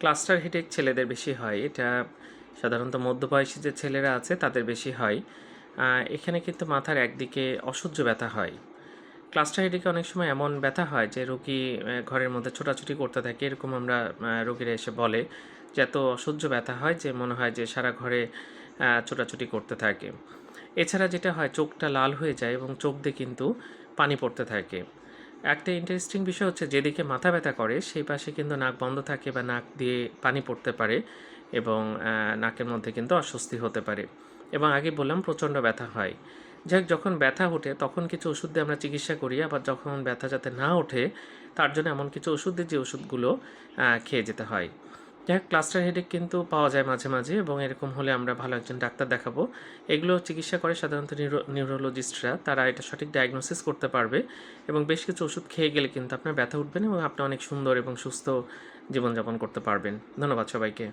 Cluster headache ছেলেদের বেশি হয়। এটা সাধারণত মধ্যবয়সী যে ছেলেরা আছে, তাদের বেশি হয়। এখানে কিন্তু মাথার একদিকে অসহ্য ব্যথা হয়। ক্লাস্টার হেডেকে অনেক সময় এমন ব্যথা হয় যে রোগী ঘরের মধ্যে ছোটাছুটি করতে থাকে, এরকম আমরা রোগীরা এসে বলে যে এত অসহ্য ব্যথা হয় যে মনে হয় যে সারা ঘরে ছোটাছুটি করতে থাকে। এছাড়া যেটা হয়, চোখটা লাল হয়ে যায় এবং চোখ দিয়ে কিন্তু পানি পড়তে থাকে। একটা ইন্টারেস্টিং বিষয় হচ্ছে, যেদিকে মাথা ব্যথা করে, সেই পাশে কিন্তু নাক বন্ধ থাকে বা নাক দিয়ে পানি পড়তে পারে এবং নাকের মধ্যে কিন্তু অস্বস্তি হতে পারে। এবং আগে বললাম, প্রচণ্ড ব্যথা হয়। যাই যখন ব্যথা ওঠে, তখন কিছু ওষুধ দিয়ে আমরা চিকিৎসা করি, আবার যখন ব্যথা যাতে না ওঠে, তার জন্য এমন কিছু ওষুধ দিয়ে যে ওষুধগুলো খেয়ে যেতে হয়। যাই ক্লাস্টার হেডেক কিন্তু পাওয়া যায় মাঝে মাঝে এবং এরকম হলে আমরা ভালো একজন ডাক্তার দেখাবো। এগুলো চিকিৎসা করে সাধারণত নিউরো, নিউরোলজিস্টরা, তারা এটা সঠিক ডায়াগনোসিস করতে পারবে এবং বেশ কিছু ওষুধ খেয়ে গেলে কিন্তু আপনার ব্যথা উঠবেন এবং আপনি অনেক সুন্দর এবং সুস্থ জীবনযাপন করতে পারবেন। ধন্যবাদ সবাইকে।